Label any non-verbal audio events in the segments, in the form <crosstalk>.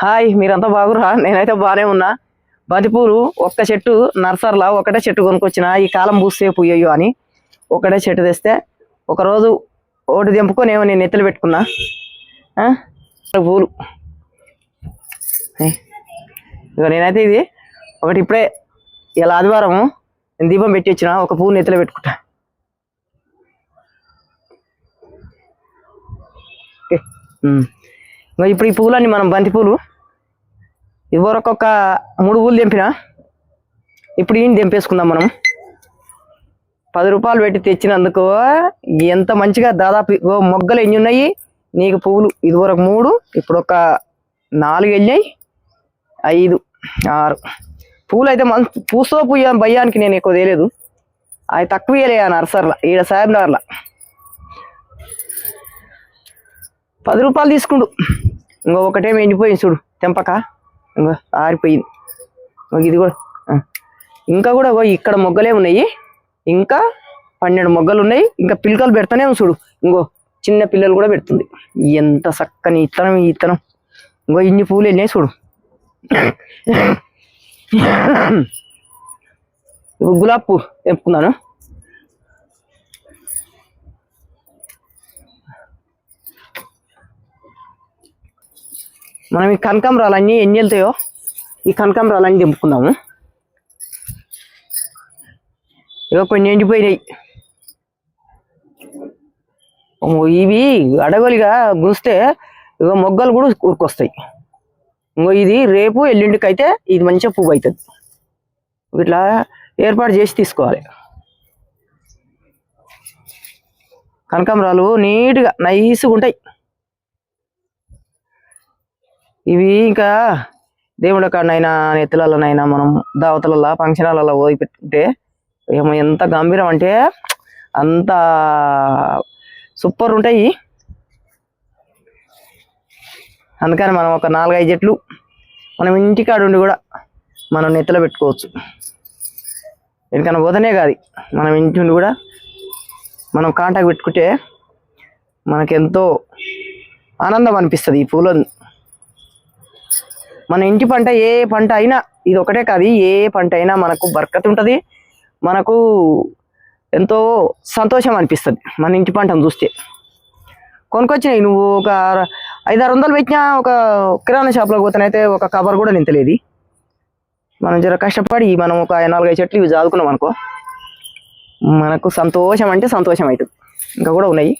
Hi మీరంతా బాగురా నేనైతే బాగానే ఉన్నా. బంతిపూలు ఒక్క చెట్టు నర్సరీలో ఒకటే చెట్టు కొనుక్కొచ్చిన ఈ కాలం పూస్తే పుయ్యో అని ఒకటే చెట్టు తెస్తే ఒకరోజు ఒకటి దింపుకొని ఏమో నేను నెత్తలు పెట్టుకున్నా. పూలు. ఇక ఇగో నేనైతే ఇది ఒకటి ఇప్పుడే ఇలా ఆదివారం నేను దీపం పెట్టి వచ్చిన ఒక పువ్వు నెత్తలో పెట్టుకుంటా. ఓకే. ఇంకా ఇప్పుడు ఈ పువ్వులన్నీ మనం బంతి పూలు ఇదివరకు ఒక మూడు పూలు తెంపిన. ఇప్పుడు ఈయన తెంపేసుకుందాం మనం. పది రూపాయలు పెట్టి తెచ్చినందుకు ఎంత మంచిగా దాదాపు మొగ్గలు ఎన్ని ఉన్నాయి? నీకు పువ్వులు ఇదివరకు మూడు ఇప్పుడు ఒక నాలుగు వెళ్ళాయి ఐదు ఆరు. పూలు అయితే మంచి పూసో పూయ భయానికి నేను ఎక్కువ తెలియదు అవి తక్కువ వేయలే నర్సర్ల ఈడ సాహెబ్ పది రూపాయలు తీసుకుండు. ఇంకో ఒకటేమో ఎండిపోయింది చూడు తెంపక. ఇంకో ఆరిపోయింది. ఇది కూడా ఇంకా కూడా ఇక్కడ మొగ్గలే ఉన్నాయి. ఇంకా పన్నెండు మొగ్గలు ఉన్నాయి. ఇంకా పిల్లకలు పెడతానే ఉంది చూడు. ఇంకో చిన్న పిల్లలు కూడా పెడుతుంది. ఎంత చక్కని ఇత్తనం ఈ ఇత్తనం. ఇంకో ఇన్ని పూలు వెళ్ళినాయి చూడు. <coughs> ఇగో గులాబ్ పువ్వు తెంపుకున్నాను. మనం ఈ కనకాంబరాలన్నీ ఎన్ని వెళ్తాయో ఈ కనకాంబరాలన్నీ దింపుకుందాము. ఇగో కొన్ని ఎండిపోయినాయి. ఇవి అడగలిగా గుస్తే ఇగో మొగ్గలు కూడా ఊరుకొస్తాయి ఇంకో ఇది రేపు ఎల్లుండికి అయితే ఇది మంచిగా పువ్వు అవుతుంది. ఇట్లా ఏర్పాటు చేసి తీసుకోవాలి. కనకాంబరాలు నీట్గా నైస్గా ఉంటాయి. ఇవి ఇంకా దేవుడి కాడనైనా నెత్తులలోనైనా మనం దావతలలో ఫంక్షన్లలో పోయి పెట్టుకుంటే ఏమో ఎంత గంభీరం అంటే అంత సూపర్ ఉంటాయి. అందుకని మనం ఒక నాలుగైదు చెట్లు మనం ఇంటికాడ ఉండి కూడా మనం నెత్తలో పెట్టుకోవచ్చు. ఎందుకన్నా పోతనే కాదు మనం ఇంటి ఉండి కూడా మనం కాంటాక్ట్ పెట్టుకుంటే మనకెంతో ఆనందం అనిపిస్తుంది ఈ పూలను మన ఇంటి పంట ఏ పంట అయినా ఇది ఒకటే కాదు ఏ పంట అయినా మనకు బర్కత్ ఉంటుంది. మనకు ఎంతో సంతోషం అనిపిస్తుంది మన ఇంటి పంటను చూస్తే. కొనుక్కొచ్చినాయి నువ్వు ఒక ఐదారు వందలు పెట్టినా ఒక కిరాణా షాప్లో పోతానైతే ఒక కవర్ కూడా నింతలేదు. మనం జర కష్టపడి మనం ఒక నాలుగైదు చెట్లు ఇవి చదువుకున్నాం అనుకో మనకు సంతోషం అంటే సంతోషం అవుతుంది. ఇంకా కూడా ఉన్నాయి.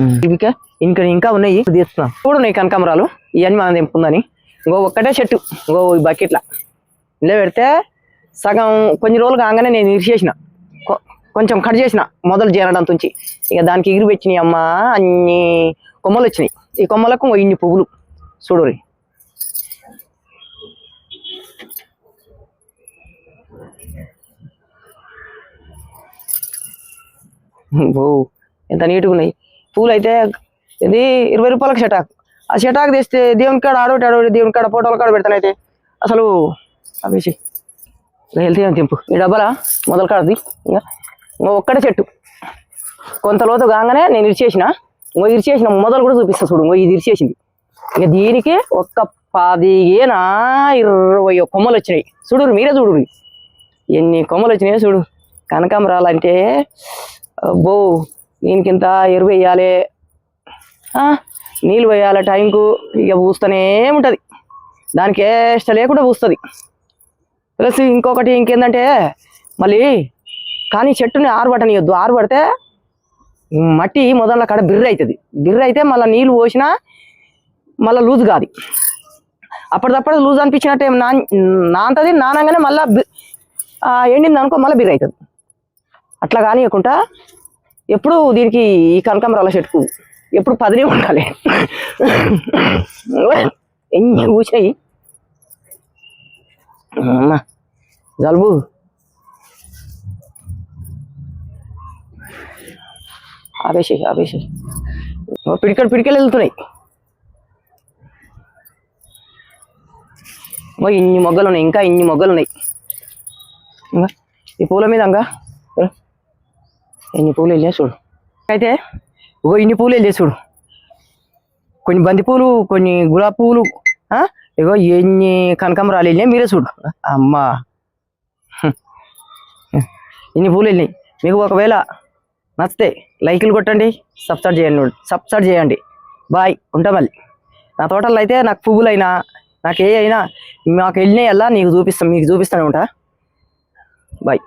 ఇవిక ఇంకా ఇంకా ఉన్నాయి. తీస్తున్నా. చూడు ఉన్నాయి కనకాంబరాలు. ఇవన్నీ మనం తెంపుకుందని. ఇంకో ఒక్కటే చెట్టు. ఇంకో ఈ బకెట్ల. ఇలా పెడితే సగం కొన్ని రోజులు కాగానే నేను ఇరిచేసిన కొ- కొంచెం కట్ చేసిన మొదలు చేరడం తుంచి ఇక దానికి ఎగిరి పెట్టినాయి అమ్మ. అన్ని కొమ్మలు వచ్చినాయి. ఈ కొమ్మలకు ఇంకో ఇన్ని పువ్వులు. చూడు ఓ ఎంత నీట్గా ఉన్నాయి పూలు అయితే ఇది ఇరవై రూపాయలకు షటాక్. ఆ షటాక్ తెస్తే దేవుని కాడ ఆడోటి ఆడోటి దేవుని కాడ ఫోటోల కాడ పెడతానైతే అసలు అవేసి హెల్తీ అని తెంపు. ఈ డబ్బాల మొదలు కాడది. ఇక ఇంకో ఒక్కటే చెట్టు. కొంత లోతు కాగానే నేను ఇరిచేసిన. ఇంకో ఇరిచేసిన మొదలు కూడా చూపిస్తా చూడు. ఇంకో ఇది ఇరిచేసింది. ఇక దీనికి ఒక్క పదిహేనా ఇరవై కొమ్మలు వచ్చినాయి. చూడు మీరే చూడు ఎన్ని కొమ్మలు వచ్చినాయో చూడు. కనకాంబరాలు అంటే బో దీనికి ఇంత ఎరువు వేయాలి. నీళ్ళు వేయాలి టైంకు ఇక పూస్తూనే ఉంటుంది. దానికి ఇష్ట లేకుండా పూస్తుంది. ప్లస్ ఇంకొకటి ఇంకేందంటే మళ్ళీ కానీ చెట్టుని ఆరుబట్టనియొద్దు. ఆరుబడితే మట్టి మొదల కాడ బిర్ర అవుతుంది బిర్ర అయితే మళ్ళీ నీళ్ళు పోసినా మళ్ళీ లూజ్ కాదు. అప్పటిదప్పుడు లూజ్ అనిపించినట్టే నా నాంతది నానంగానే మళ్ళీ ఎండింది అనుకో మళ్ళీ బిర్ర అవుతుంది అట్లా కానియకుండా ఎప్పుడు దీనికి ఈ కనకాంబరాల చెట్టుకు? ఎప్పుడు పదిలే ఉండాలి. ఎన్ని కూర్చాయి అమ్మా జలుబు. ఆపేసి ఆపేసి పిడికలు పిడికలు వెళ్తున్నాయి. ఇన్ని మొగ్గలు ఉన్నాయి ఇంకా ఇన్ని మొగ్గలు ఉన్నాయి. ఇంకా ఈ పూల మీద ఇంకా ఎన్ని పూలు వెళ్ళా చూడు. అయితే ఇగో ఇన్ని పూలు వెళ్ళి చూడు. కొన్ని బంతి పూలు కొన్ని గులాబీ పూలు ఇగో ఎన్ని కనకాంబరాలు వెళ్ళినాయి మీరే చూడు. అమ్మా. ఇన్ని పూలు వెళ్ళినాయి. మీకు ఒకవేళ నచ్చితే లైకులు కొట్టండి సబ్స్క్రైబ్ చేయండి సబ్స్క్రైబ్ చేయండి. బాయ్. ఉంటా మళ్ళీ. నా తోటలో అయితే నాకు పువ్వులైనా నాకు ఏ అయినా మాకు వెళ్ళినాయి అలా నీకు చూపిస్తాను మీకు చూపిస్తాను ఉంటా. బాయ్.